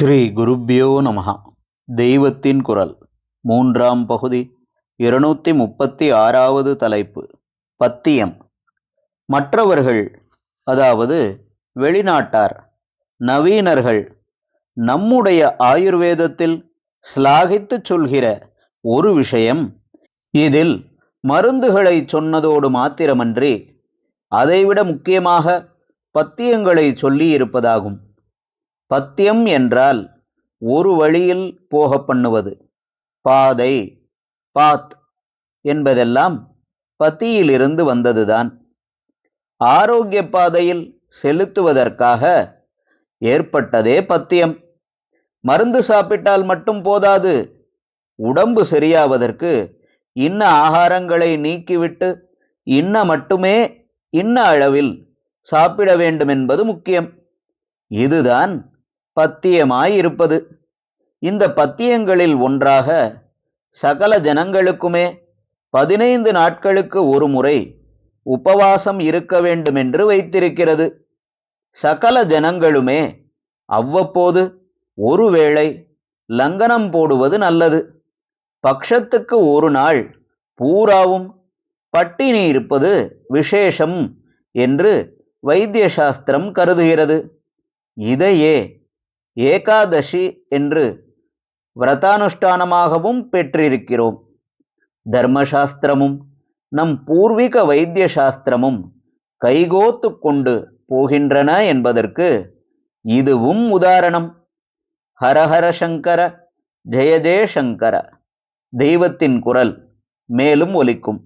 ஸ்ரீ குருப்பியோ நமகா தெய்வத்தின் குரல். மூன்றாம் பகுதி. இருநூத்தி முப்பத்தி ஆறாவது தலைப்பு. பத்தியம். மற்றவர்கள் அதாவது வெளிநாட்டார் நவீனர்கள் நம்முடைய ஆயுர்வேதத்தில் ஸ்லாகித்துச் சொல்கிற ஒரு விஷயம். இதில் மருந்துகளை சொன்னதோடு மாத்திரமன்றி அதைவிட முக்கியமாக பத்தியங்களை சொல்லியிருப்பதாகும். பத்தியம் என்றால் ஒரு வழியில் போக பண்ணுவது. பாதை பாத் என்பதெல்லாம் பத்தியிலிருந்து வந்ததுதான். ஆரோக்கிய பாதையில் செலுத்துவதற்காக ஏற்பட்டதே பத்தியம். மருந்து சாப்பிட்டால் மட்டும் போதாது. உடம்பு சரியாவதற்கு இன்ன ஆகாரங்களை நீக்கிவிட்டு இன்ன மட்டுமே இன்ன அளவில் சாப்பிட வேண்டும் என்பது முக்கியம். இதுதான் பத்தியமாயிருப்பது இந்த பத்தியங்களில் ஒன்றாக சகல ஜனங்களுக்குமே பதினைந்து நாட்களுக்கு ஒரு முறை உபவாசம் இருக்க வேண்டுமென்று வைத்திருக்கிறது. சகல ஜனங்களுமே அவ்வப்போது ஒருவேளை லங்கனம் போடுவது நல்லது. பக்ஷத்துக்கு ஒரு நாள் பூராவும் பட்டினி இருப்பது விசேஷம் என்று வைத்திய சாஸ்திரம் கருதுகிறது. இதையே ஏகாதசி என்று விரதானுஷ்டானமாகவும் பெற்றிருக்கிறோம். தர்மசாஸ்திரமும் நம் பூர்வீக வைத்திய சாஸ்திரமும் கைகோத்து கொண்டு போகின்றன என்பதற்கு இதுவும் உதாரணம். ஹரஹர சங்கர ஜெய தெய்வத்தின் குரல் மேலும் ஒலிக்கும்.